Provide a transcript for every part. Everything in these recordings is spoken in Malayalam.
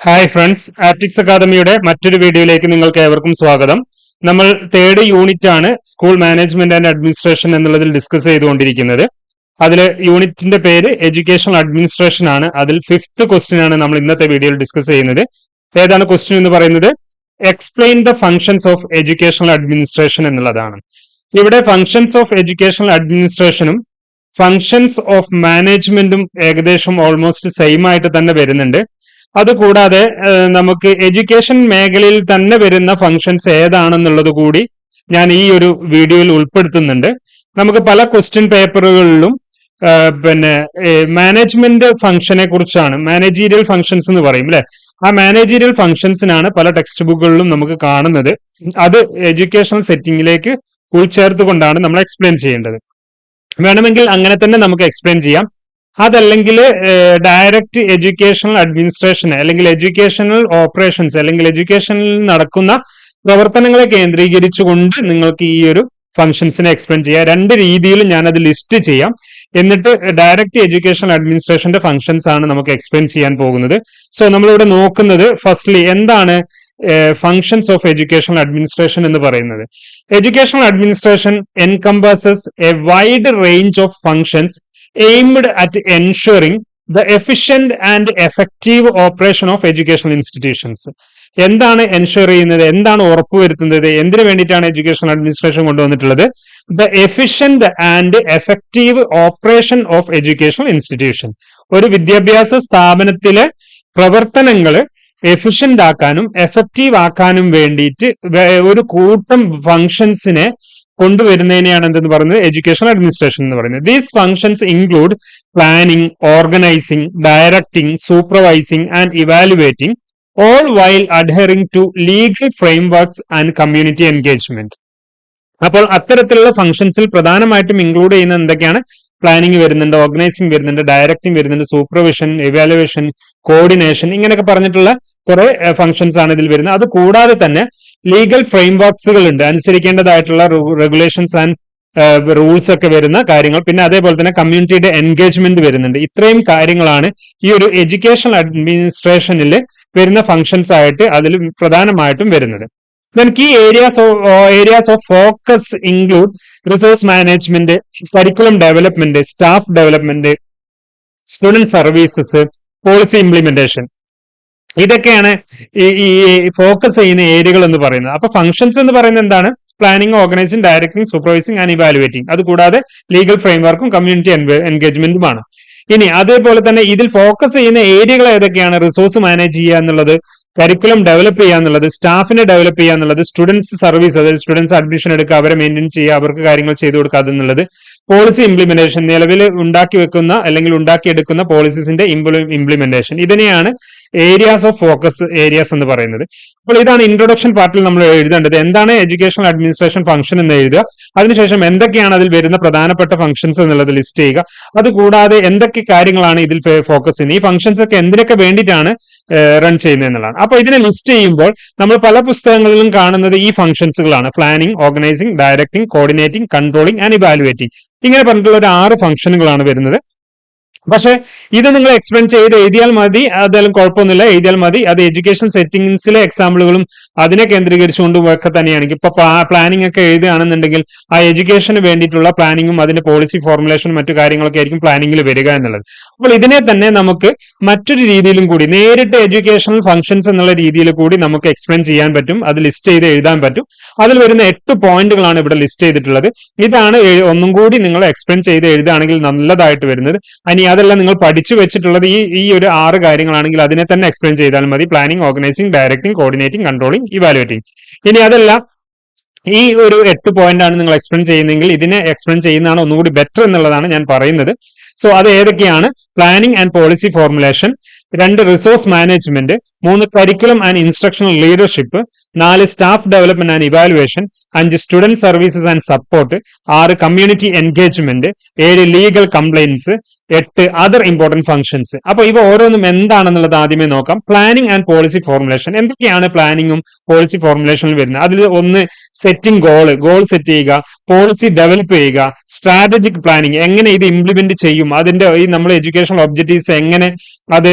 ഹായ് ഫ്രണ്ട്സ് ആപ്റ്റിക്സ് അക്കാദമിയുടെ മറ്റൊരു വീഡിയോയിലേക്ക് നിങ്ങൾക്ക് ഏവർക്കും സ്വാഗതം. നമ്മൾ തേർഡ് യൂണിറ്റ് ആണ് സ്കൂൾ മാനേജ്മെന്റ് ആൻഡ് അഡ്മിനിസ്ട്രേഷൻ എന്നുള്ളതിൽ ഡിസ്കസ് ചെയ്തുകൊണ്ടിരിക്കുന്നത്. അതിൽ യൂണിറ്റിന്റെ പേര് എഡ്യൂക്കേഷണൽ അഡ്മിനിസ്ട്രേഷൻ ആണ്. അതിൽ ഫിഫ്ത്ത് ക്വസ്റ്റ്യൻ ആണ് നമ്മൾ ഇന്നത്തെ വീഡിയോയിൽ ഡിസ്കസ് ചെയ്യുന്നത്. ഏതാണ് ക്വസ്റ്റ്യൻ എന്ന് പറയുന്നത്? Explain the functions of educational administration എന്നുള്ളതാണ്. ഇവിടെ ഫങ്ഷൻസ് ഓഫ് എഡ്യൂക്കേഷണൽ അഡ്മിനിസ്ട്രേഷനും ഫങ്ഷൻസ് ഓഫ് മാനേജ്മെന്റും ഏകദേശം ഓൾമോസ്റ്റ് സെയിം ആയിട്ട് തന്നെ വരുന്നുണ്ട്. അതുകൂടാതെ നമുക്ക് എഡ്യൂക്കേഷൻ മേഖലയിൽ തന്നെ വരുന്ന ഫങ്ഷൻസ് ഏതാണെന്നുള്ളത് കൂടി ഞാൻ ഈ ഒരു വീഡിയോയിൽ ഉൾപ്പെടുത്തുന്നുണ്ട്. നമുക്ക് പല ക്വസ്റ്റ്യൻ പേപ്പറുകളിലും പിന്നെ മാനേജ്മെന്റ് ഫംഗ്ഷനെ കുറിച്ചാണ് മാനേജീരിയൽ ഫംഗ്ഷൻസ് എന്ന് പറയും അല്ലെ ആ മാനേജീരിയൽ ഫംഗ്ഷൻസിനാണ് പല ടെക്സ്റ്റ് ബുക്കുകളിലും നമുക്ക് കാണുന്നത്. അത് എഡ്യൂക്കേഷണൽ സെറ്റിംഗിലേക്ക് ഉൾച്ചേർത്തുകൊണ്ടാണ് നമ്മൾ എക്സ്പ്ലെയിൻ ചെയ്യേണ്ടത്. വേണമെങ്കിൽ അങ്ങനെ തന്നെ നമുക്ക് എക്സ്പ്ലെയിൻ ചെയ്യാം. അതല്ലെങ്കിൽ ഡയറക്റ്റ് എഡ്യൂക്കേഷണൽ അഡ്മിനിസ്ട്രേഷൻ അല്ലെങ്കിൽ എഡ്യൂക്കേഷണൽ ഓപ്പറേഷൻസ് അല്ലെങ്കിൽ എഡ്യൂക്കേഷനിൽ നടക്കുന്ന പ്രവർത്തനങ്ങളെ കേന്ദ്രീകരിച്ചുകൊണ്ട് നിങ്ങൾക്ക് ഈ ഒരു ഫംഗ്ഷൻസിനെ എക്സ്പ്ലെയിൻ ചെയ്യാം. രണ്ട് രീതിയിലും ഞാൻ അത് ലിസ്റ്റ് ചെയ്യാം. എന്നിട്ട് ഡയറക്റ്റ് എഡ്യൂക്കേഷണൽ അഡ്മിനിസ്ട്രേഷന്റെ ഫംഗ്ഷൻസ് ആണ് നമുക്ക് എക്സ്പ്ലെയിൻ ചെയ്യാൻ പോകുന്നത്. സോ നമ്മളിവിടെ നോക്കുന്നത് ഫസ്റ്റ്ലി എന്താണ് ഫങ്ഷൻസ് ഓഫ് എഡ്യൂക്കേഷണൽ അഡ്മിനിസ്ട്രേഷൻ എന്ന് പറയുന്നത്. Educational administration encompasses a wide range of functions aimed at ensuring the efficient and effective operation of educational institutions എന്താണ് എൻഷുർ ചെയ്യുന്നത്? എന്താണ് ഉറപ്പുവരുത്തുന്നത് എന്തിനു വേണ്ടിയിട്ടാണ് എഡ്യൂക്കേഷൻ അഡ്മിനിസ്ട്രേഷൻ കൊണ്ടുവന്നിട്ടുള്ളത്? The efficient and effective operation of educational institution ഒരു വിദ്യാഭ്യാസ സ്ഥാപനത്തിലെ പ്രവർത്തനങ്ങൾ എഫിഷ്യന്റ് ആക്കാനും എഫക്റ്റീവ് ആക്കാനും വേണ്ടിയിട്ട് ഒരു കൂട്ടം ഫങ്ഷൻസിനെ കൊണ്ടുവരുന്നതിനെയാണ് എന്തെന്ന് പറയുന്നത്? എഡ്യൂക്കേഷൻ അഡ്മിനിസ്ട്രേഷൻ എന്ന് പറയുന്നത്. These functions include planning organising directing supervising and evaluating all while adhering to legal frameworks and community engagement അപ്പോൾ അത്തരത്തിലുള്ള ഫംഗ്ഷൻസിൽ പ്രധാനമായിട്ടും ഇൻക്ലൂഡ് ചെയ്യുന്ന എന്തൊക്കെയാണ്? പ്ലാനിങ് വരുന്നുണ്ട് ഓർഗനൈസിംഗ് വരുന്നുണ്ട് ഡയറക്ടിംഗ് വരുന്നുണ്ട് സൂപ്പർവിഷൻ എവാലുവേഷൻ കോർഡിനേഷൻ ഇങ്ങനെയൊക്കെ പറഞ്ഞിട്ടുള്ള കുറെ ഫംഗ്ഷൻസ് ആണ് ഇതിൽ വരുന്നത്. അത് കൂടാതെ തന്നെ ലീഗൽ ഫ്രെയിംവർക്സുകൾ ഉണ്ട് അനുസരിക്കേണ്ടതായിട്ടുള്ള റെഗുലേഷൻസ് ആൻഡ് റൂൾസ് ഒക്കെ വരുന്ന കാര്യങ്ങൾ. പിന്നെ അതേപോലെ തന്നെ കമ്മ്യൂണിറ്റിയുടെ എൻഗേജ്മെന്റ് വരുന്നുണ്ട്. ഇത്രയും കാര്യങ്ങളാണ് ഈ ഒരു എഡ്യൂക്കേഷൻ അഡ്മിനിസ്ട്രേഷനിൽ വരുന്ന ഫംഗ്ഷൻസ് ആയിട്ട് അതിൽ പ്രധാനമായിട്ടും വരുന്നത്. Then key areas areas of focus include resource management curriculum development staff development student services policy implementation ഇതൊക്കെയാണ് ഈ ഫോക്കസ് ചെയ്യുന്ന ഏരിയകൾ എന്ന് പറയുന്നത്. അപ്പൊ ഫംഗ്ഷൻസ് എന്ന് പറയുന്നത് എന്താണ്? Planning organising directing supervising and evaluating അത് കൂടാതെ ലീഗൽ ഫ്രെയിംവർക്കും കമ്മ്യൂണിറ്റി എൻഗേജ്മെന്റുമാണ് ഇനി അതേപോലെ തന്നെ ഇതിൽ ഫോക്കസ് ചെയ്യുന്ന ഏരിയകൾ ഏതൊക്കെയാണ്? റിസോഴ്സ് മാനേജ് ചെയ്യുക എന്നുള്ളത് കരിക്കുലം ഡെവലപ്പ് ചെയ്യുക എന്നുള്ളത് സ്റ്റാഫിനെ ഡെവലപ്പ് ചെയ്യുക എന്നുള്ളത് സ്റ്റുഡൻസ് സർവീസ് അതായത് സ്റ്റുഡൻസ് അഡ്മിഷൻ എടുക്കുക അവരെ മെയിന്റെയിൻ ചെയ്യുക അവർക്ക് കാര്യങ്ങൾ ചെയ്തു കൊടുക്കുക അതെന്നുള്ളത് പോളിസി ഇംപ്ലിമെന്റേഷൻ നിലവിൽ ഉണ്ടാക്കി വെക്കുന്ന അല്ലെങ്കിൽ ഉണ്ടാക്കിയെടുക്കുന്ന പോളിസീസിന്റെ ഇംപ്ലിമെന്റേഷൻ ഇതിനെയാണ് ഏരിയാസ് ഓഫ് ഫോക്കസ് ഏരിയാസ് എന്ന് പറയുന്നത്. അപ്പോൾ ഇതാണ് ഇൻട്രൊഡക്ഷൻ പാർട്ടിൽ നമ്മൾ എഴുതേണ്ടത്. എന്താണ് എഡ്യൂക്കേഷണൽ അഡ്മിനിസ്ട്രേഷൻ ഫംഗ്ഷൻ എന്ന് എഴുതുക? അതിനുശേഷം എന്തൊക്കെയാണ് അതിൽ വരുന്ന പ്രധാനപ്പെട്ട ഫംഗ്ഷൻസ് എന്നുള്ളത് ലിസ്റ്റ് ചെയ്യുക. അതുകൂടാതെ എന്തൊക്കെ കാര്യങ്ങളാണ് ഇതിൽ ഫോക്കസ് ചെയ്യുന്നത്? ഈ ഫംഗ്ഷൻസ് ഒക്കെ എന്തിനൊക്കെ വേണ്ടിയിട്ടാണ് റൺ ചെയ്യുന്നത് എന്നുള്ളതാണ്. അപ്പോൾ ഇതിനെ ലിസ്റ്റ് ചെയ്യുമ്പോൾ നമ്മൾ പല പുസ്തകങ്ങളിലും കാണുന്നത് ഈ ഫംഗ്ഷൻസുകളാണ് planning organising directing coordinating controlling and evaluating ഇങ്ങനെ പറഞ്ഞിട്ടുള്ള ഒരു ആറ് ഫംഗ്ഷനുകളാണ് വരുന്നത്. പക്ഷെ ഇത് നിങ്ങൾ എക്സ്പ്ലെയിൻ ചെയ്ത് എഴുതിയാൽ മതി അതെല്ലാം കുഴപ്പമൊന്നുമില്ല. എഴുതിയാൽ മതി. അത് എഡ്യൂക്കേഷൻ സെറ്റിംഗ്സിലെ എക്സാമ്പിളുകളും അതിനെ കേന്ദ്രീകരിച്ചുകൊണ്ട് ഒക്കെ തന്നെയാണ് ഇപ്പൊ പ്ലാനിംഗ് ഒക്കെ എഴുതുകയാണെന്നുണ്ടെങ്കിൽ ആ എഡ്യൂക്കേഷന് വേണ്ടിയിട്ടുള്ള പ്ലാനിങ്ങും അതിന്റെ പോളിസി ഫോർമുലേഷനും മറ്റു കാര്യങ്ങളൊക്കെ ആയിരിക്കും പ്ലാനിങ്ങിൽ വരിക എന്നുള്ളത്. അപ്പോൾ ഇതിനെ തന്നെ നമുക്ക് മറ്റൊരു രീതിയിലും കൂടി നേരിട്ട് എഡ്യൂക്കേഷണൽ ഫംഗ്ഷൻസ് എന്നുള്ള രീതിയിൽ കൂടി നമുക്ക് എക്സ്പ്ലെയിൻ ചെയ്യാൻ പറ്റും. അത് ലിസ്റ്റ് ചെയ്ത് എഴുതാൻ പറ്റും. അതിൽ വരുന്ന എട്ട് പോയിന്റുകളാണ് ഇവിടെ ലിസ്റ്റ് ചെയ്തിട്ടുള്ളത്. ഇതാണ് ഒന്നും കൂടി നിങ്ങൾ എക്സ്പ്ലെയിൻ ചെയ്ത് എഴുതുകയാണെങ്കിൽ നല്ലതായിട്ട് വരുന്നത്. ഇനി അതെല്ലാം നിങ്ങൾ പഠിച്ചു വെച്ചിട്ടുള്ളത് ഈ ഈ ഒരു ആറ് കാര്യങ്ങളാണെങ്കിൽ അതിനെ തന്നെ എക്സ്പ്ലെയിൻ ചെയ്താൽ മതി. Planning organising directing coordinating controlling evaluating ഇനി അതെല്ലാം ഈ ഒരു എട്ട് പോയിന്റ് ആണ് നിങ്ങൾ എക്സ്പ്ലെയിൻ ചെയ്യുന്നതെങ്കിൽ ഇതിനെ എക്സ്പ്ലെയിൻ ചെയ്യുന്നതാണ് ഒന്നുകൂടി ബെറ്റർ എന്നുള്ളതാണ് ഞാൻ പറയുന്നത്. സോ അത് ഏതൊക്കെയാണ്? പ്ലാനിംഗ് ആൻഡ് പോളിസി ഫോർമുലേഷൻ രണ്ട് റിസോഴ്സ് മാനേജ്മെന്റ് മൂന്ന് കരിക്കുലം ആൻഡ് ഇൻസ്ട്രക്ഷണൽ ലീഡർഷിപ്പ് നാല് സ്റ്റാഫ് ഡെവലപ്മെന്റ് ആൻഡ് ഇവാലുവേഷൻ അഞ്ച് സ്റ്റുഡന്റ് സർവീസസ് ആൻഡ് സപ്പോർട്ട് ആറ് കമ്മ്യൂണിറ്റി എൻഗേജ്മെന്റ് ഏഴ് ലീഗൽ കംപ്ലൈൻസ് എട്ട് അതർ ഇമ്പോർട്ടന്റ് ഫംഗ്ഷൻസ് അപ്പൊ ഇവ ഓരോന്നും എന്താണെന്നുള്ളത് ആദ്യമേ നോക്കാം. പ്ലാനിംഗ് ആൻഡ് പോളിസി ഫോർമുലേഷൻ എന്തൊക്കെയാണ് പ്ലാനിങ്ങും പോളിസി ഫോർമുലേഷനിൽ വരുന്നത്? അതിൽ ഒന്ന് സെറ്റിംഗ് ഗോൾ ഗോൾ സെറ്റ് ചെയ്യുക പോളിസി ഡെവലപ്പ് ചെയ്യുക സ്ട്രാറ്റജിക് പ്ലാനിങ് എങ്ങനെ ഇത് ഇംപ്ലിമെന്റ് ചെയ്യും? അതിന്റെ ഈ നമ്മൾ എഡ്യൂക്കേഷണൽ ഒബ്ജക്റ്റീവ്സ് എങ്ങനെ അത്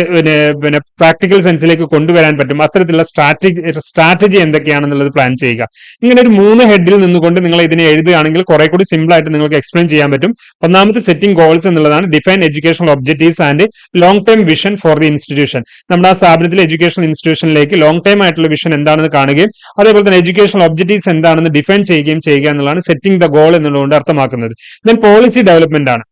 പിന്നെ പ്രാക്ടിക്കൽ സെൻസിലേക്ക് കൊണ്ടുവരാൻ പറ്റും. അത്തരത്തിലുള്ള സ്ട്രാറ്റജി സ്ട്രാറ്റജി എന്തൊക്കെയാണെന്നുള്ളത് പ്ലാൻ ചെയ്യുക. ഇങ്ങനെ ഒരു മൂന്ന് ഹെഡിൽ നിന്നുകൊണ്ട് നിങ്ങൾ ഇതിനെ എഴുതുകയാണെങ്കിൽ കുറെ കൂടി സിമ്പിൾ ആയിട്ട് നിങ്ങൾക്ക് എക്സ്പ്ലെയിൻ ചെയ്യാൻ പറ്റും. ഒന്നാമത്തെ സെറ്റിംഗ് ഗോൾസ് എന്നുള്ളതാണ്. Define educational objectives and long time vision for the institution നമ്മുടെ ആ സ്ഥാപനത്തിലെ എഡ്യൂക്കേഷണൽ ഇൻസ്റ്റിറ്റ്യൂഷനിലേക്ക് ലോങ് ടൈം ആയിട്ടുള്ള വിഷൻ എന്താണെന്ന് കാണുകയും അതേപോലെ തന്നെ എഡ്യൂക്കേഷണൽ ഒബ്ജക്റ്റീവ്സ് എന്താണെന്ന് ഡിഫൈൻ ചെയ്യുകയും ചെയ്യുക എന്നുള്ളതാണ് സെറ്റിംഗ് ദ ഗോൾ എന്നുള്ളതുകൊണ്ട് അർത്ഥമാക്കുന്നത്. ദെൻ പോളിസി ഡെവലപ്മെന്റ് ആണ്.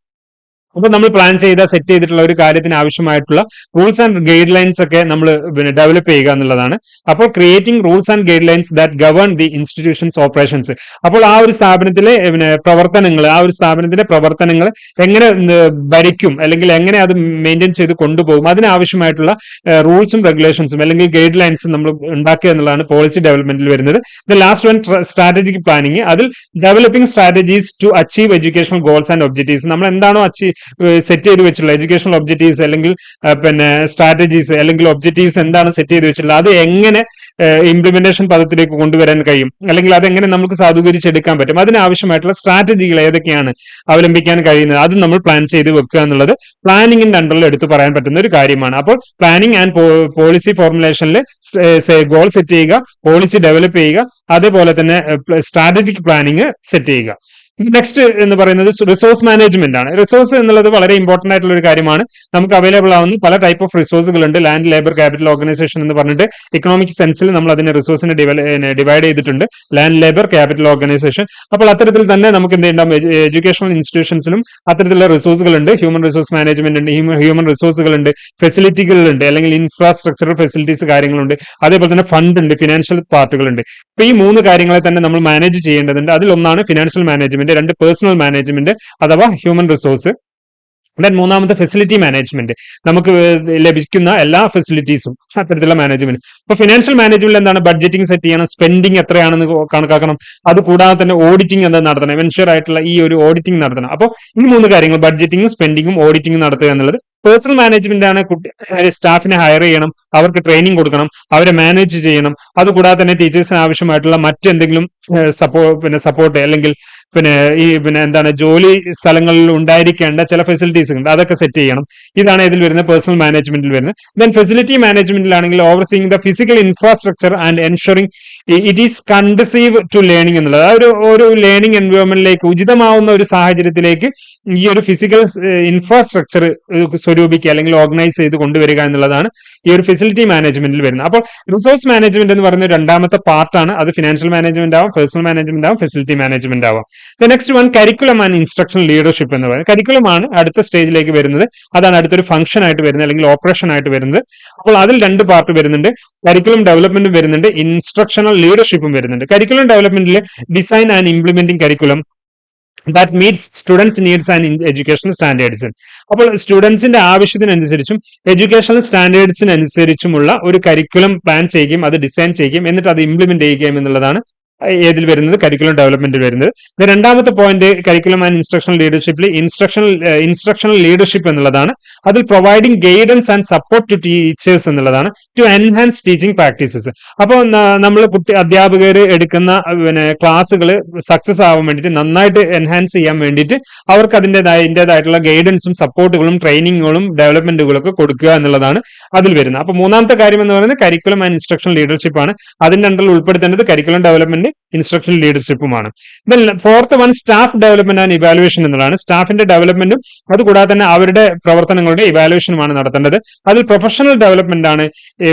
അപ്പൊ നമ്മൾ പ്ലാൻ ചെയ്ത സെറ്റ് ചെയ്തിട്ടുള്ള ഒരു കാര്യത്തിന് ആവശ്യമായിട്ടുള്ള റൂൾസ് ആൻഡ് ഗൈഡ് ലൈൻസ് ഒക്കെ നമ്മൾ പിന്നെ ഡെവലപ്പ് ചെയ്യുക എന്നുള്ളതാണ്. അപ്പോൾ creating rules and guidelines that govern the institution's operations അപ്പോൾ ആ ഒരു സ്ഥാപനത്തിലെ പിന്നെ പ്രവർത്തനങ്ങൾ ആ ഒരു സ്ഥാപനത്തിന്റെ പ്രവർത്തനങ്ങൾ എങ്ങനെ ഭരിക്കും അല്ലെങ്കിൽ എങ്ങനെ അത് മെയിന്റെയിൻ ചെയ്ത് കൊണ്ടുപോകും അതിനാവശ്യമായിട്ടുള്ള റൂൾസും റെഗുലേഷൻസും അല്ലെങ്കിൽ ഗൈഡ് ലൈൻസും നമ്മൾ ഉണ്ടാക്കുക എന്നുള്ളതാണ് പോളിസി ഡെവലപ്മെന്റിൽ വരുന്നത്. The last one strategic planning അതിൽ developing strategies to achieve educational goals and objectives നമ്മൾ എന്താണോ അച്ചീവ് സെറ്റ് ചെയ്ത് വെച്ചിട്ടുള്ള എഡ്യൂക്കേഷണൽ ഒബ്ജക്റ്റീവ്സ് അല്ലെങ്കിൽ പിന്നെ സ്ട്രാറ്റജീസ് അല്ലെങ്കിൽ ഒബ്ജക്റ്റീവ്സ് എന്താണ് സെറ്റ് ചെയ്ത് വെച്ചിട്ടുള്ളത് അത് എങ്ങനെ ഇംപ്ലിമെന്റേഷൻ പദത്തിലേക്ക് കൊണ്ടുവരാൻ കഴിയും അല്ലെങ്കിൽ അതെങ്ങനെ നമുക്ക് സാധൂകരിച്ചെടുക്കാൻ പറ്റും അതിനാവശ്യമായിട്ടുള്ള സ്ട്രാറ്റജികൾ ഏതൊക്കെയാണ് അവലംബിക്കാൻ കഴിയുന്നത് അത് നമ്മൾ പ്ലാൻ ചെയ്ത് വെക്കുക എന്നുള്ളത് പ്ലാനിങ്ങിന്റെ അണ്ടറിൽ എടുത്തു പറയാൻ പറ്റുന്ന ഒരു കാര്യമാണ്. അപ്പോൾ പ്ലാനിങ് ആൻഡ് പോളിസി ഫോർമുലേഷനിൽ ഗോൾ സെറ്റ് ചെയ്യുക പോളിസി ഡെവലപ്പ് ചെയ്യുക അതേപോലെ തന്നെ സ്ട്രാറ്റജിക് പ്ലാനിങ് സെറ്റ് ചെയ്യുക. നെക്സ്റ്റ് എന്ന് പറയുന്നത് റിസോഴ്സ് മാനേജ്മെന്റ് ആണ്. റിസോഴ്സ് എന്നുള്ളത് വളരെ ഇമ്പോർട്ടന്റ് ആയിട്ടുള്ള ഒരു കാര്യമാണ്. നമുക്ക് അവൈലബിൾ ആവുന്ന പല ടൈപ്പ് ഓഫ് റിസോഴ്സുകൾ ഉണ്ട് ലാൻഡ് ലേബർ ക്യാപിറ്റൽ ഓർഗനൈസേഷൻ എന്ന് പറഞ്ഞിട്ട് ഇക്കണോമിക് സെൻസിൽ നമ്മൾ അതിനെ റിസോഴ്സിനെ ഡിവൈഡ് ചെയ്തിട്ടുണ്ട്. ലാൻഡ് ലേബർ ക്യാപിറ്റൽ ഓർഗനൈസേഷൻ അപ്പോൾ അത്തരത്തിൽ തന്നെ നമുക്ക് എന്ത് ഉണ്ടാവും എഡ്യൂക്കേഷണൽ ഇൻസ്റ്റിറ്റ്യൂഷൻസിലും അത്തരത്തിലുള്ള റിസോഴ്സുകൾ ഉണ്ട് ഹ്യൂമൻ റിസോഴ്സ് മാനേജ്മെന്റ് ഉണ്ട്. ഹ്യൂമൻ റിസോഴ്സുകൾ ഉണ്ട് ഫെസിലിറ്റികളുണ്ട് അല്ലെങ്കിൽ ഇൻഫ്രാസ്ട്രക്ചറൽ ഫെസിലിറ്റീസ് കാര്യങ്ങളുണ്ട്. അതേപോലെ തന്നെ ഫണ്ട് ഉണ്ട്. ഫിനാൻഷ്യൽ പാർട്ടുകളുണ്ട് അപ്പൊ ഈ മൂന്ന് കാര്യങ്ങളെ തന്നെ നമ്മൾ മാനേജ് ചെയ്യേണ്ടതുണ്ട്. അതിലൊന്നാണ് ഫിനാൻഷ്യൽ മാനേജ്മെന്റ് രണ്ട് പേഴ്സണൽ മാനേജ്മെന്റ് അഥവാ ഹ്യൂമൻ റിസോഴ്സ് ദെൻ മൂന്നാമത്തെ ഫെസിലിറ്റി മാനേജ്മെന്റ് നമുക്ക് ലഭിക്കുന്ന എല്ലാ ഫെസിലിറ്റീസും അത്തരത്തിലുള്ള മാനേജ്മെന്റ് അപ്പൊ ഫിനാൻഷ്യൽ മാനേജ്മെന്റ് എന്താണ്? ബഡ്ജറ്റിംഗ് സെറ്റ് ചെയ്യണം സ്പെൻഡിങ് എത്രയാണെന്ന് കണക്കാക്കണം. അത് കൂടാതെ തന്നെ ഓഡിറ്റിംഗ് എന്താ നടത്തണം? വെൻഷ്യർ ആയിട്ടുള്ള ഈ ഒരു ഓഡിറ്റിംഗ് നടത്തണം. അപ്പോൾ ഈ മൂന്ന് കാര്യങ്ങൾ. ബഡ്ജറ്റിംഗും സ്പെൻഡിങ്ങും ഓഡിറ്റിംഗും നടത്തുക എന്നുള്ളത്. പേഴ്സണൽ മാനേജ്മെന്റ് ആണ് കുട്ടി സ്റ്റാഫിനെ ഹയർ ചെയ്യണം അവർക്ക് ട്രെയിനിങ് കൊടുക്കണം അവരെ മാനേജ് ചെയ്യണം. അതുകൂടാതെ തന്നെ ടീച്ചേഴ്സിന് ആവശ്യമായിട്ടുള്ള മറ്റെന്തെങ്കിലും സപ്പോ പിന്നെ സപ്പോർട്ട് അല്ലെങ്കിൽ പിന്നെ ഈ പിന്നെ എന്താണ് ജോലി സ്ഥലങ്ങളിൽ ഉണ്ടായിരിക്കേണ്ട ചില ഫെസിലിറ്റീസ് ഉണ്ട്. അതൊക്കെ സെറ്റ് ചെയ്യണം. ഇതാണ് ഇതിൽ വരുന്നത് പേഴ്സണൽ മാനേജ്മെന്റിൽ വരുന്നത്. Then facility മാനേജ്മെന്റിലാണെങ്കിൽ overseeing the physical infrastructure and ensuring it is conducive to learning എന്നുള്ളത്. ആ ഒരു ഒരു ലേണിംഗ് എൻവയോൺമെന്റിലേക്ക് ഉചിതമാവുന്ന ഒരു സാഹചര്യത്തിലേക്ക് ഈ ഒരു ഫിസിക്കൽ ഇൻഫ്രാസ്ട്രക്ചർ സ്വരൂപിക്കുക അല്ലെങ്കിൽ ഓർഗനൈസ് ചെയ്ത് കൊണ്ടുവരിക എന്നുള്ളതാണ് ഈ ഒരു ഫെസിലിറ്റി മാനേജ്മെന്റിൽ വരുന്നത്. അപ്പോൾ റിസോഴ്സ് മാനേജ്മെന്റ് എന്ന് പറയുന്ന രണ്ടാമത്തെ പാർട്ടാണ് അത് ഫിനാൻഷ്യൽ മാനേജ്മെന്റ് ആവാം പേഴ്സണൽ മാനേജ്മെന്റ് ആവാം ഫെസിലിറ്റി മാനേജ്മെന്റ് ആവാം. Next one curriculum and instruction leadership എന്ന് പറയുന്നത്. കരിക്കുലം ആണ് അടുത്ത സ്റ്റേജിലേക്ക് വരുന്നത്. അതാണ് അടുത്തൊരു ഫംഗ്ഷൻ ആയിട്ട് വരുന്നത് അല്ലെങ്കിൽ ഓപ്പറേഷൻ ആയിട്ട് വരുന്നത്. അപ്പോൾ അതിൽ രണ്ട് പാർട്ട് വരുന്നുണ്ട്. കരിക്കുലം ഡെവലപ്മെന്റും വരുന്നുണ്ട്. ഇൻസ്ട്രക്ഷണൽ ലീഡർഷിപ്പും വരുന്നുണ്ട്. Curriculum ഡെവലപ്മെന്റിൽ design and implementing curriculum that meets students needs and education standards അപ്പോൾ സ്റ്റുഡൻസിന്റെ ആവശ്യത്തിനനുസരിച്ചും എഡ്യൂക്കേഷണൽ സ്റ്റാൻഡേർഡ്സിനനുസരിച്ചുമുള്ള ഒരു കരിക്കുലം പ്ലാൻ ചെയ്യുകയും അത് ഡിസൈൻ ചെയ്യുകയും എന്നിട്ട് അത് ഇംപ്ലിമെന്റ് ചെയ്യുകയും എന്നുള്ളതാണ് ഏതിൽ വരുന്നത്? കരിക്കുലം ഡെവലപ്മെന്റ് വരുന്നത്. രണ്ടാമത്തെ പോയിന്റ് കരിക്കുലം ആൻഡ് ഇൻസ്ട്രക്ഷണൽ ലീഡർഷിപ്പിൽ ഇൻസ്ട്രക്ഷണൽ ഇൻസ്ട്രക്ഷണൽ ലീഡർഷിപ്പ് എന്നുള്ളതാണ്. അതിൽ providing guidance and support to teachers എന്നുള്ളതാണ്. ടു എൻഹാൻസ് ടീച്ചിങ് പ്രാക്ടീസസ് അപ്പോൾ നമ്മൾ കുട്ടി അധ്യാപകർ എടുക്കുന്ന പിന്നെ ക്ലാസ്സുകൾ സക്സസ് ആവാൻ വേണ്ടിയിട്ട് നന്നായിട്ട് എൻഹാൻസ് ചെയ്യാൻ വേണ്ടിയിട്ട് അവർക്ക് അതിന്റെതായ അതിന്റെതായിട്ടുള്ള ഗൈഡൻസും സപ്പോർട്ടുകളും ട്രെയിനിങ്ങുകളും ഡെവലപ്മെന്റുകളും ഒക്കെ കൊടുക്കുക എന്നുള്ളതാണ് അതിൽ വരുന്നത്. അപ്പോൾ മൂന്നാമത്തെ കാര്യം എന്ന് പറയുന്നത് കരിക്കുലം ആൻഡ് ഇൻസ്ട്രക്ഷൻ ലീഡർഷിപ്പ് ആണ്. അതിന്റെ അണ്ടറിൽ ഉൾപ്പെടുത്തേണ്ടത് curriculum development instruction ലീഡർഷിപ്പുമാണ് fourth one staff development and evaluation എന്നതാണ്. സ്റ്റാഫിന്റെ ഡെവലപ്മെന്റും അതുകൂടാതെ തന്നെ അവരുടെ പ്രവർത്തനങ്ങളുടെ ഇവാലുവേഷനുമാണ് നടത്തേണ്ടത്. അതിൽ പ്രൊഫഷണൽ ഡെവലപ്മെന്റ് ആണ്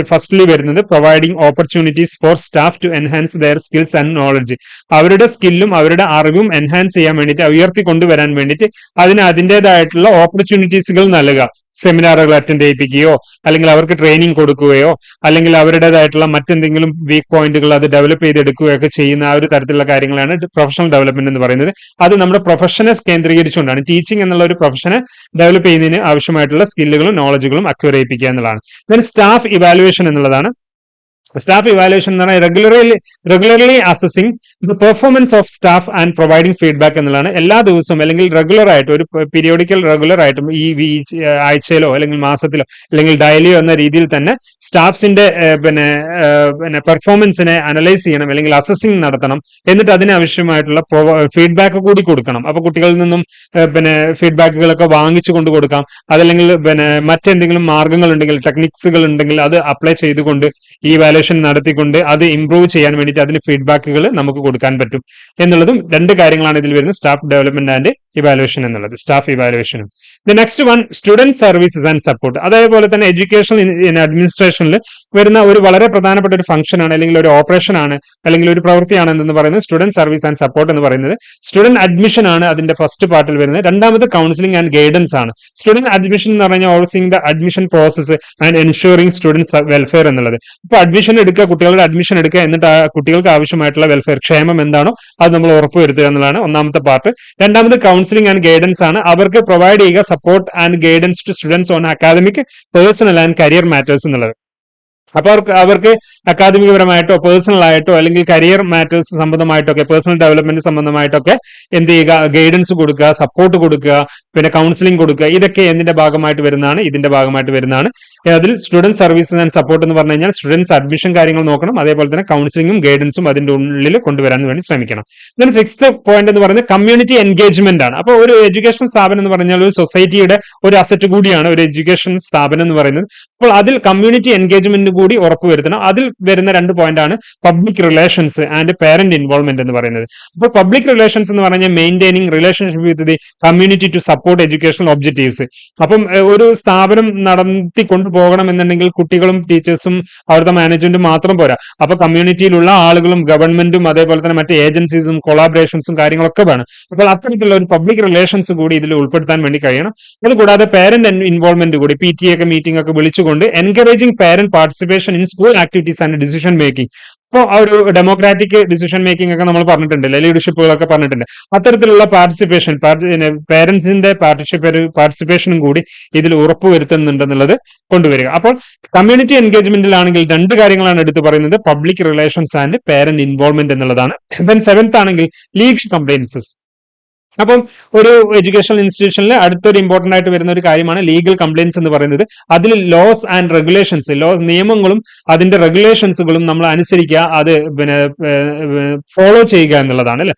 ഫസ്റ്റ്ലി വരുന്നത്. Providing opportunities for staff to enhance their skills and knowledge അവരുടെ സ്കില്ലും അവരുടെ അറിവും എൻഹാൻസ് ചെയ്യാൻ വേണ്ടിയിട്ട് ഉയർത്തി കൊണ്ടുവരാൻ വേണ്ടിയിട്ട് അതിന് അതിന്റെതായിട്ടുള്ള ഓപ്പർച്യൂണിറ്റീസുകൾ നൽകുക. സെമിനാറുകൾ അറ്റൻഡ് ചെയ്യിപ്പിക്കുകയോ അല്ലെങ്കിൽ അവർക്ക് ട്രെയിനിങ് കൊടുക്കുകയോ അല്ലെങ്കിൽ അവരുടേതായിട്ടുള്ള മറ്റെന്തെങ്കിലും വീക്ക് പോയിന്റുകൾ അത് ഡെവലപ്പ് ചെയ്തെടുക്കുകയോ ഒക്കെ ചെയ്യുന്ന ആ ഒരു തരത്തിലുള്ള കാര്യങ്ങളാണ് പ്രൊഫഷണൽ ഡെവലപ്മെന്റ് എന്ന് പറയുന്നത്. അത് നമ്മുടെ പ്രൊഫഷനെ കേന്ദ്രീകരിച്ചുകൊണ്ടാണ്. ടീച്ചിങ് എന്നുള്ള ഒരു പ്രൊഫഷനെ ഡെവലപ്പ് ചെയ്യുന്നതിന് ആവശ്യമായിട്ടുള്ള സ്കില്ലുകളും നോളജുകളും അക്വയർ ചെയ്യിപ്പിക്കുക എന്നുള്ളതാണ്. ദെൻ സ്റ്റാഫ് ഇവാലുവേഷൻ എന്നുള്ളതാണ്. സ്റ്റാഫ് ഇവാലുവേഷൻ എന്ന് പറഞ്ഞാൽ regularly regularly assessing the performance of staff and providing feedback എന്നുള്ളതാണ്. എല്ലാ ദിവസവും അല്ലെങ്കിൽ റെഗുലർ ആയിട്ട് ഒരു പീരിയോഡിക്കൽ റെഗുലർ ആയിട്ടും ഈ ആഴ്ചയിലോ അല്ലെങ്കിൽ മാസത്തിലോ അല്ലെങ്കിൽ ഡയലിയോ എന്ന രീതിയിൽ തന്നെ സ്റ്റാഫ്സിന്റെ പിന്നെ പിന്നെ പെർഫോമൻസിനെ അനലൈസ് ചെയ്യണം അല്ലെങ്കിൽ അസസിങ് നടത്തണം. എന്നിട്ട് അതിനാവശ്യമായിട്ടുള്ള ഫീഡ്ബാക്ക് കൂടി കൊടുക്കണം. അപ്പൊ കുട്ടികളിൽ നിന്നും പിന്നെ ഫീഡ്ബാക്കുകളൊക്കെ വാങ്ങിച്ചു കൊണ്ട് കൊടുക്കാം. അതല്ലെങ്കിൽ പിന്നെ മറ്റെന്തെങ്കിലും മാർഗങ്ങൾ ഉണ്ടെങ്കിൽ ടെക്നിക്സുകൾ ഉണ്ടെങ്കിൽ അത് അപ്ലൈ ചെയ്തുകൊണ്ട് ഈ വാലുവേഷൻ നടത്തിക്കൊണ്ട് അത് ഇംപ്രൂവ് ചെയ്യാൻ വേണ്ടിയിട്ട് അതിന് ഫീഡ്ബാക്കുകൾ നമുക്ക് കൊടുക്കാൻ പറ്റും. എന്നുള്ളതും രണ്ട് കാര്യങ്ങളാണ് ഇതിൽ വരുന്നത്. സ്റ്റാഫ് ഡെവലപ്മെന്റ് ആൻഡ് ഇവാലുവേഷൻ എന്നുള്ളത്. Staff ഇവാലുവേഷനും the next one student services and support അതേപോലെ തന്നെ എഡ്യൂക്കേഷൻ അഡ്മിനിസ്ട്രേഷനിൽ വരുന്ന ഒരു വളരെ പ്രധാനപ്പെട്ട ഒരു ഫംഗ്ഷൻ ആണ് അല്ലെങ്കിൽ ഒരു ഓപ്പറേഷൻ ആണ് അല്ലെങ്കിൽ ഒരു പ്രവൃത്തിയാണ് എന്ന് പറയുന്നത്? സ്റ്റുഡന്റ് സർവീസ് ആൻഡ് സപ്പോർട്ട് എന്ന് പറയുന്നത്. സ്റ്റുഡന്റ് അഡ്മിഷൻ ആണ് അതിന്റെ ഫസ്റ്റ് പാർട്ടിൽ വരുന്നത്. രണ്ടാമത് കൗൺസിലിംഗ് ആൻഡ് ഗൈഡൻസ് ആണ്. സ്റ്റുഡന്റ് അഡ്മിഷൻ എന്ന് പറഞ്ഞാൽ overseeing the admission process and ensuring students welfare എന്നുള്ളത്. ഇപ്പൊ അഡ്മിഷൻ എടുക്കുക കുട്ടികളുടെ അഡ്മിഷൻ എടുക്കുക എന്നിട്ട് ആ കുട്ടികൾക്ക് ആവശ്യമായിട്ടുള്ള വെൽഫെയർ ക്ഷേമം എന്താണോ അത് നമ്മൾ ഉറപ്പുവരുത്തുക എന്നുള്ളതാണ് ഒന്നാമത്തെ പാർട്ട് രണ്ടാമത് കൗൺസിലിംഗ് ആൻഡ് ഗൈഡൻസ് ആണ്. അവർക്ക് പ്രൊവൈഡ് ചെയ്യുക support and guidance to students on academic personal and career matters എന്നുള്ളത്. അപ്പൊ അവർക്ക് അവർക്ക് അക്കാദമികപരമായിട്ടോ പേഴ്സണൽ ആയിട്ടോ അല്ലെങ്കിൽ കരിയർ മാറ്റേഴ്സ് സംബന്ധമായിട്ടൊക്കെ പേഴ്സണൽ ഡെവലപ്മെന്റ് സംബന്ധമായിട്ടൊക്കെ എന്ത് ചെയ്യുക? ഗൈഡൻസ് കൊടുക്കുക സപ്പോർട്ട് കൊടുക്കുക പിന്നെ കൗൺസിലിംഗ് കൊടുക്കുക. ഇതൊക്കെ എന്തിന്റെ ഭാഗമായിട്ട് വരുന്നതാണ്? ഇതിന്റെ ഭാഗമായിട്ട് വരുന്നതാണ്. അതിൽ സ്റ്റുഡന്റ് സർവീസ് ആൻഡ് സപ്പോർട്ട് എന്ന് പറഞ്ഞു കഴിഞ്ഞാൽ സ്റ്റുഡൻസ് അഡ്മിഷൻ കാര്യങ്ങൾ നോക്കണം. അതേപോലെ തന്നെ കൗൺസിലിംഗും ഗൈഡൻസും അതിന്റെ ഉള്ളിൽ കൊണ്ടുവരാൻ വേണ്ടി ശ്രമിക്കണം. Then സിക്സ്ത് പോയിന്റ് എന്ന് പറയുന്നത് കമ്മ്യൂണിറ്റി എൻഗേജ്മെന്റ് ആണ്. അപ്പോൾ ഒരു എഡ്യൂക്കേഷൻ സ്ഥാപനം എന്ന് പറഞ്ഞാൽ ഒരു സൊസൈറ്റിയുടെ ഒരു അസറ്റ് കൂടിയാണ് ഒരു എഡ്യൂക്കേഷൻ സ്ഥാപനം എന്ന് പറയുന്നത്. അപ്പോൾ അതിൽ കമ്മ്യൂണിറ്റി എൻഗേജ്മെന്റ് കൂടി ഉറപ്പുവരുത്തണം അതിൽ വരുന്ന രണ്ട് പോയിന്റ് ആണ് public relations and parent involvement എന്ന് പറയുന്നത്. അപ്പോൾ പബ്ലിക് റിലേഷൻസ് എന്ന് പറഞ്ഞാൽ maintaining relationship with the community to support educational objectives അപ്പം ഒരു സ്ഥാപനം നടത്തി കൊണ്ടുപോകണം എന്നുണ്ടെങ്കിൽ കുട്ടികളും ടീച്ചേഴ്സും അവിടുത്തെ മാനേജ്മെന്റും മാത്രം പോരാ. അപ്പൊ കമ്മ്യൂണിറ്റിയിലുള്ള ആളുകളും ഗവൺമെന്റും അതേപോലെ തന്നെ മറ്റ് ഏജൻസീസും കൊളാബറേഷൻസും കാര്യങ്ങളൊക്കെ വേണം. അപ്പോൾ അത്തരത്തിലുള്ള ഒരു പബ്ലിക് റിലേഷൻസ് കൂടി ഇതിൽ ഉൾപ്പെടുത്താൻ വേണ്ടി കഴിയണം. അതുകൂടാതെ പേരന്റ് ഇൻവോൾവ്മെന്റ് കൂടി പി ടി ഒക്കെ മീറ്റിംഗ് ഒക്കെ വിളിച്ചുകൊണ്ട് encouraging parent participation in school activities and decision making അപ്പോൾ ആ ഒരു ഡെമോക്രാറ്റിക് ഡിസിഷൻ മേക്കിംഗ് ഒക്കെ നമ്മൾ പറഞ്ഞിട്ടുണ്ട് ലീഡർഷിപ്പുകളൊക്കെ പറഞ്ഞിട്ടുണ്ട്. അത്തരത്തിലുള്ള പാർട്ടിസിപ്പേഷൻ പേരൻസിന്റെ പാർട്ടിസിപ്പേ പാർട്ടിസിപ്പേഷനും കൂടി ഇതിൽ ഉറപ്പുവരുത്തുന്നുണ്ടെന്നുള്ളത് കൊണ്ടുവരിക. അപ്പോൾ കമ്മ്യൂണിറ്റി എൻഗേജ്മെന്റിലാണെങ്കിൽ രണ്ട് കാര്യങ്ങളാണ് എടുത്തു പറയുന്നത്. Public relations and parent involvement എന്നുള്ളതാണ്. ദെൻ സെവൻത്ത് ആണെങ്കിൽ ലീഗ് കംപ്ലൈൻസസ് അപ്പം ഒരു എഡ്യൂക്കേഷണൽ ഇൻസ്റ്റിറ്റ്യൂഷനിൽ അടുത്തൊരു ഇമ്പോർട്ടന്റ് ആയിട്ട് വരുന്ന ഒരു കാര്യമാണ് ലീഗൽ കംപ്ലയിൻസ് എന്ന് പറയുന്നത്. അതിൽ ലോസ് ആൻഡ് റെഗുലേഷൻസ് ലോ നിയമങ്ങളും അതിന്റെ റെഗുലേഷൻസുകളും നമ്മൾ അനുസരിക്കുക അത് പിന്നെ ഫോളോ ചെയ്യുക എന്നുള്ളതാണ് അല്ലെ?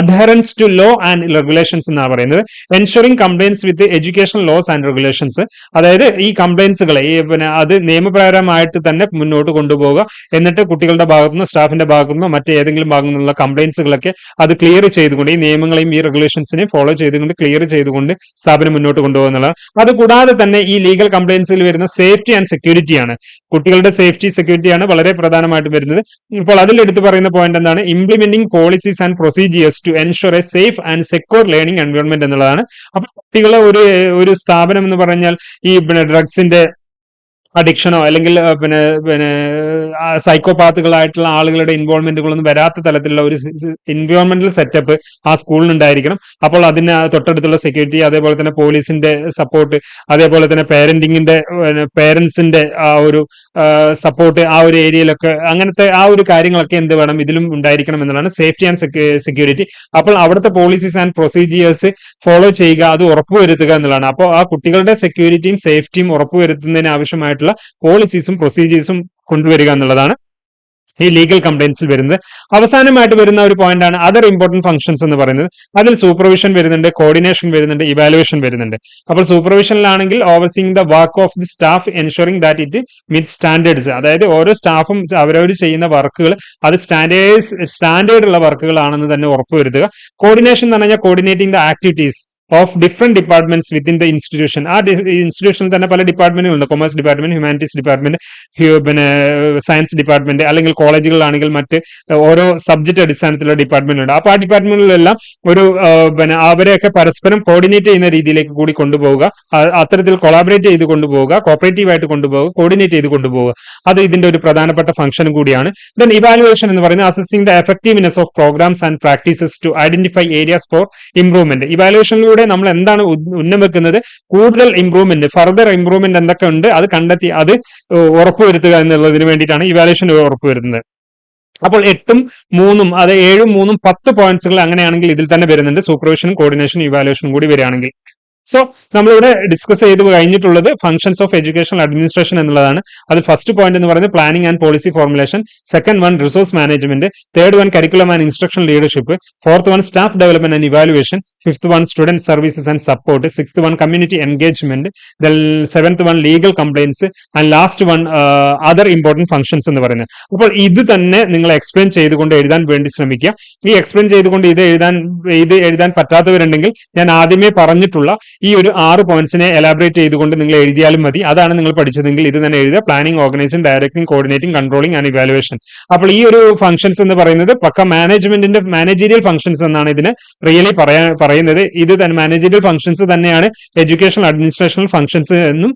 Adherence to law and regulations എന്നാണ് പറയുന്നത്. Ensuring compliance with educational laws and regulations അതായത് ഈ കംപ്ലയിൻസുകളെ പിന്നെ അത് നിയമപ്രകാരമായിട്ട് തന്നെ മുന്നോട്ട് കൊണ്ടുപോകുക എന്നിട്ട് കുട്ടികളുടെ ഭാഗത്തുനിന്നോ സ്റ്റാഫിന്റെ ഭാഗത്തുനിന്നോ മറ്റേതെങ്കിലും ഭാഗത്തുനിന്നുള്ള കംപ്ലയിൻസുകളൊക്കെ അത് ക്ലിയർ ചെയ്തുകൊണ്ട് ഈ നിയമങ്ങളെയും ഈ റെഗുലേഷൻസിനെയും ഫോളോ ചെയ്തുകൊണ്ട് ക്ലിയർ ചെയ്തുകൊണ്ട് സ്ഥാപനം മുന്നോട്ട് കൊണ്ടുപോകുന്നതാണ് അതുകൂടാതെ തന്നെ ഈ ലീഗൽ കംപ്ലൈൻസിൽ വരുന്ന സേഫ്റ്റി ആൻഡ് സെക്യൂരിറ്റി ആണ്. കുട്ടികളുടെ സേഫ്റ്റി സെക്യൂരിറ്റി ആണ് വളരെ പ്രധാനമായിട്ടും വരുന്നത്. ഇപ്പോൾ അതിൽ എടുത്തു പറയുന്ന പോയിന്റ് എന്താണ്? Implementing policies and procedures to ensure a safe and secure learning environment എന്നുള്ളതാണ്. അപ്പൊ കുട്ടികളെ ഒരു ഒരു സ്ഥാപനം എന്ന് പറഞ്ഞാൽ ഈ ഡ്രഗ്സിന്റെ അഡിക്ഷനോ അല്ലെങ്കിൽ പിന്നെ പിന്നെ സൈക്കോപാത്തുകളായിട്ടുള്ള ആളുകളുടെ ഇൻവോൾവ്മെന്റുകളൊന്നും വരാത്ത തലത്തിലുള്ള ഒരു എൻവയോൺമെന്റൽ സെറ്റപ്പ് ആ സ്കൂളിന് ഉണ്ടായിരിക്കണം അപ്പോൾ അതിന് തൊട്ടടുത്തുള്ള സെക്യൂരിറ്റി അതേപോലെ തന്നെ പോലീസിന്റെ സപ്പോർട്ട് അതേപോലെ തന്നെ പേരന്റിങ്ങിന്റെ പേരൻസിന്റെ ആ ഒരു സപ്പോർട്ട് ആ ഒരു ഏരിയയിലൊക്കെ അങ്ങനത്തെ ആ ഒരു കാര്യങ്ങളൊക്കെ എന്ത് വേണം ഇതിലും ഉണ്ടായിരിക്കണം എന്നുള്ളതാണ് സേഫ്റ്റി ആൻഡ് സെക്യൂരിറ്റി അപ്പോൾ അവിടുത്തെ പോളിസീസ് ആൻഡ് പ്രൊസീജിയേഴ്സ് ഫോളോ ചെയ്യുക അത് ഉറപ്പുവരുത്തുക എന്നുള്ളതാണ്. അപ്പോൾ ആ കുട്ടികളുടെ സെക്യൂരിറ്റിയും സേഫ്റ്റിയും ഉറപ്പുവരുത്തുന്നതിന് ആവശ്യമായിട്ടുള്ള പോളിസീസും പ്രൊസീജിയേഴ്സും കൊണ്ടുവരിക എന്നുള്ളതാണ് ഈ ലീഗൽ കംപ്ലൈൻസിൽ വരുന്നത്. അവസാനമായിട്ട് വരുന്ന ഒരു പോയിന്റ് ആണ് അതർ ഇമ്പോർട്ടന്റ് ഫംഗ്ഷൻസ് എന്ന് പറയുന്നത്. അതിൽ സൂപ്പർവിഷൻ വരുന്നുണ്ട് കോർഡിനേഷൻ വരുന്നുണ്ട് ഇവാലുവേഷൻ വരുന്നുണ്ട്. അപ്പോൾ സൂപ്പർവിഷനിലാണെങ്കിൽ overseeing the work of the staff ensuring that it meet standards അതായത് ഓരോ സ്റ്റാഫും അവരവർ ചെയ്യുന്ന വർക്കുകൾ അത് സ്റ്റാൻഡേർഡ്സ് സ്റ്റാൻഡേർഡ് ഉള്ള വർക്കുകളാണെന്ന് തന്നെ ഉറപ്പുവരുത്തുക. കോർഡിനേഷൻ എന്ന് പറഞ്ഞാൽ coordinating the activities of different departments within the institution ആ ഇൻസ്റ്റിറ്റ്യൂഷനിൽ തന്നെ പല ഡിപ്പാർട്ട്മെന്റുകളുണ്ട് കൊമേഴ്സ് ഡിപ്പാർട്ട്മെന്റ് ഹ്യൂമാനിറ്റീസ് ഡിപ്പാർട്ട്മെന്റ് പിന്നെ സയൻസ് ഡിപ്പാർട്ട്മെന്റ് അല്ലെങ്കിൽ കോളേജുകളാണെങ്കിൽ മറ്റ് ഓരോ സബ്ജക്ട് അടിസ്ഥാനത്തിലുള്ള ഡിപ്പാർട്ട്മെന്റ് ഉണ്ട് അപ്പൊ ആ ഡിപ്പാർട്ട്മെന്റിലെല്ലാം ഒരു പിന്നെ അവരെയൊക്കെ പരസ്പരം കോർഡിനേറ്റ് ചെയ്യുന്ന രീതിയിലേക്ക് കൂടി കൊണ്ടുപോവുക. അത്തരത്തിൽ കൊളാബറേറ്റ് ചെയ്ത് കൊണ്ടുപോവുക. കോപ്പറേറ്റീവ് ആയിട്ട് കൊണ്ടുപോവുക. കോർഡിനേറ്റ് ചെയ്ത് കൊണ്ടുപോവുക. അത് ഇതിന്റെ ഒരു പ്രധാനപ്പെട്ട ഫംഗ്ഷനും കൂടിയാണ്. ദെൻ ഇവാലുവേഷൻ എന്ന് പറയുന്നത് assessing the effectiveness of programmes and practices to identify areas for improvement ഇവാലുവേഷനിലൂടെ ഇതിലൂടെ നമ്മൾ എന്താണ് ഉന്നം വെക്കുന്നത്? കൂടുതൽ ഇംപ്രൂവ്മെന്റ് ഫർദർ ഇംപ്രൂവ്മെന്റ് എന്തൊക്കെ ഉണ്ട്? അത് കണ്ടെത്തി അത് ഉറപ്പുവരുത്തുക എന്നുള്ളതിന് വേണ്ടിയിട്ടാണ് ഇവാലുവേഷൻ ഉറപ്പുവരുത്തുന്നത് അപ്പോൾ എട്ടും മൂന്നും അത് ഏഴും മൂന്നും പത്ത് പോയിന്റ്സുകൾ അങ്ങനെയാണെങ്കിൽ ഇതിൽ തന്നെ വരുന്നുണ്ട്. സൂപ്പർവിഷനും കോർഡിനേഷനും ഇവാലുവേഷനും കൂടി വരികയാണെങ്കിൽ. സോ നമ്മളിവിടെ ഡിസ്കസ് ചെയ്ത് കഴിഞ്ഞിട്ടുള്ളത് ഫംഗ്ഷൻസ് ഓഫ് എഡ്യൂക്കേഷണൽ അഡ്മിനിസ്ട്രേഷൻ എന്നുള്ളതാണ്. അത് ഫസ്റ്റ് പോയിന്റ് എന്ന് പറയുന്നത് planning and policy formulation second one resource management third one curriculum and instruction leadership fourth one staff development and evaluation fifth one student services and support sixth one community engagement seventh one legal compliance and last one other important functions എന്ന് പറയുന്നത്. അപ്പോൾ ഇത് തന്നെ നിങ്ങൾ എക്സ്പ്ലെയിൻ ചെയ്തുകൊണ്ട് എഴുതാൻ വേണ്ടി ശ്രമിക്കുക. ഈ എക്സ്പ്ലെയിൻ ചെയ്തുകൊണ്ട് ഇത് എഴുതാൻ ഇത് എഴുതാൻ പറ്റാത്തവരുണ്ടെങ്കിൽ ഞാൻ ആദ്യമേ പറഞ്ഞിട്ടുള്ള ഈ ഒരു ആറ് പോയിന്റ്സിനെ എലാബറേറ്റ് ചെയ്തുകൊണ്ട് നിങ്ങൾ എഴുതിയാലും മതി. അതാണ് നിങ്ങൾ പഠിച്ചതെങ്കിൽ ഇത് തന്നെ എഴുതുക. Planning organising directing coordinating controlling and evaluation അപ്പോൾ ഈ ഒരു ഫംഗ്ഷൻസ് എന്ന് പറയുന്നത് പക്ക മാനേജ്മെന്റിന്റെ മാനേജീരിയൽ ഫംഗ്ഷൻസ് എന്നാണ് ഇതിന് റിയലി പറയാ പറയുന്നത്. ഇത് തന്നെ മാനേജീരിയൽ ഫംഗ്ഷൻസ് തന്നെയാണ് എഡ്യൂക്കേഷൻ അഡ്മിനിസ്ട്രേഷണൽ ഫംഗ്ഷൻസ് എന്നും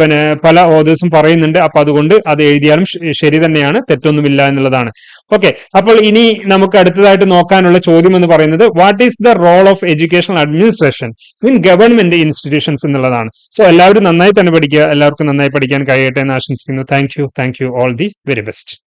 പിന്നെ പല ഓതേഴ്സും പറയുന്നുണ്ട്. അപ്പൊ അതുകൊണ്ട് അത് എഴുതിയാലും ശരി തന്നെയാണ്. തെറ്റൊന്നുമില്ല എന്നുള്ളതാണ്. ഓക്കെ അപ്പോൾ ഇനി നമുക്ക് അടുത്തതായിട്ട് നോക്കാനുള്ള ചോദ്യം എന്ന് പറയുന്നത് what is the role of educational administration in government institutions എന്നുള്ളതാണ്. സോ എല്ലാവരും നന്നായി തന്നെ പഠിക്കുക എല്ലാവർക്കും നന്നായി പഠിക്കാൻ കഴിയട്ടെ എന്ന് ആശംസിക്കുന്നു. Thank you thank you all the very best